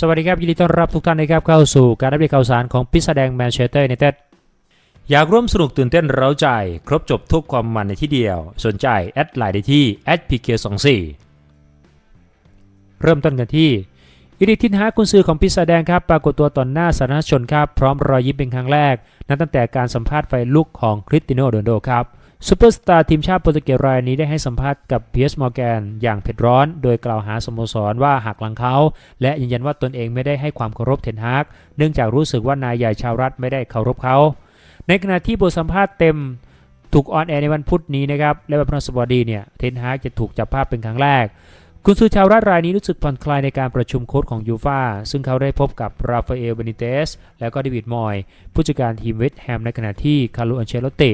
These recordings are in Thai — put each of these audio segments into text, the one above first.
สวัสดีครับ ยินดีต้อนรับทุกท่านนะครับเข้าสู่การอัปเดตข่าวสารของพิษแดงแมนเชสเตอร์ยูไนเต็ดอยากร่วมสนุกตื่นเต้นเร้าใจ ครบจบทุกความมันในที่เดียว สนใจ แอดไลน์ได้ที่ @pk24 เริ่มต้นกันที่อิริทินฮากุนซือของพิษแดงครับ ปรากฏตัวต่อหน้าสาธารณชนครับ พร้อมรอยยิ้มเป็นครั้งแรก นับตั้งแต่การสัมภาษณ์ไฟลุกของคริสติโนโรนัลโดครับ ซูเปอร์สตาร์ทีมชาติโปรตุเกสรายนี้ได้ให้สัมภาษณ์กับเพียสมอร์แกนอย่างเผ็ดร้อน โดยกล่าวหาสโมสรว่าหักหลังเขา และยืนยันว่าตนเองไม่ได้ให้ความเคารพเทนฮากเนื่องจากรู้สึกว่านายใหญ่ชาวรัฐไม่ได้เคารพเขา ในขณะที่บทสัมภาษณ์เต็มถูกออนแอร์ในวันพุธนี้นะครับและวันพฤหัสบดีเนี่ยเทนฮากจะถูกจับภาพเป็นครั้งแรกคุณซูชาวรัฐรายนี้รู้สึกผ่อนคลายในการประชุมโค้ชของยูฟาซึ่งเขาได้พบกับราฟาเอลเบนิเตส และก็เดวิดมอย ผู้จัดการทีมเวสต์แฮมในขณะที่คาร์ลอันเชลโลเต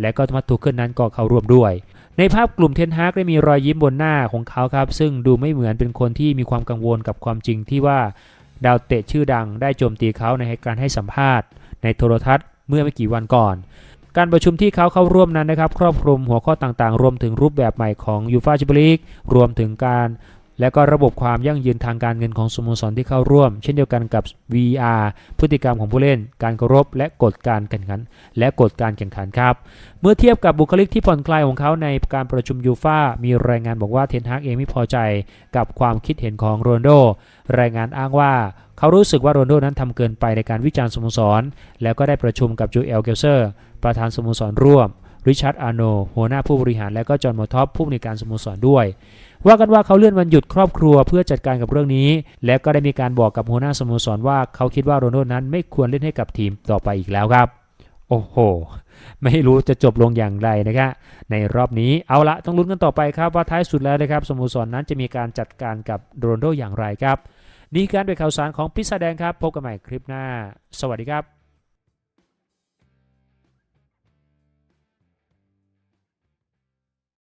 และก็ทมัตทูเคิลนั้นก็เข้าร่วมด้วย ในภาพกลุ่มเทนฮากได้มีรอยยิ้มบนหน้าของเขาครับ ซึ่งดูไม่เหมือนเป็นคนที่มีความกังวลกับความจริงที่ว่าดาวเตะชื่อดังได้โจมตีเขาในการให้สัมภาษณ์ ในโทรทัศน์เมื่อไม่กี่วันก่อน การประชุมที่เขาเข้าร่วมนั้นนะครับ ครอบคลุมหัวข้อต่างๆ รวมถึงรูปแบบใหม่ของยูฟาแชมเปี้ยนลีกรวมถึงการ และก็ระบบความยั่งยืนทางการเงินของสโมสรที่เข้าร่วม เช่นเดียวกันกับ VR พฤติกรรมของผู้เล่น การเคารพและกฎการแข่งขัน และกฎการแข่งขันครับ เมื่อเทียบกับบุคลิกที่ผ่อนคลายของเขาในการประชุมยูฟ่ามีรายงานบอกว่าเทนฮากเองไม่พอใจกับความคิดเห็นของโรนโด รายงานอ้างว่าเขารู้สึกว่าโรนโดนั้นทำเกินไปในการวิจารณ์สโมสร แล้วก็ได้ประชุมกับจูเอลเกลเซอร์ ประธานสโมสรร่วม ริชาร์ดอาร์โนหัวหน้าผู้บริหารและก็จอห์นมอท็อปผู้อำนวยการสโมสรด้วย ว่ากันว่าเขาเลื่อนวันหยุดครอบครัวเพื่อจัดการกับเรื่องนี้ และก็ได้มีการบอกกับหัวหน้าสโมสรว่าเขาคิดว่าโรนัลโดนั้นไม่ควรเล่นให้กับทีมต่อไปอีกแล้วครับ โอ้โห ไม่รู้จะจบลงอย่างไรนะครับในรอบนี้เอาละต้องลุ้นกันต่อไปครับว่าท้ายสุดแล้วนะครับสโมสรนั้นจะมีการจัดการกับโรนัลโดอย่างไรครับนี่การเป็นข่าวสารของพิซซ่าแดงครับ พบกันใหม่คลิปหน้า สวัสดีครับ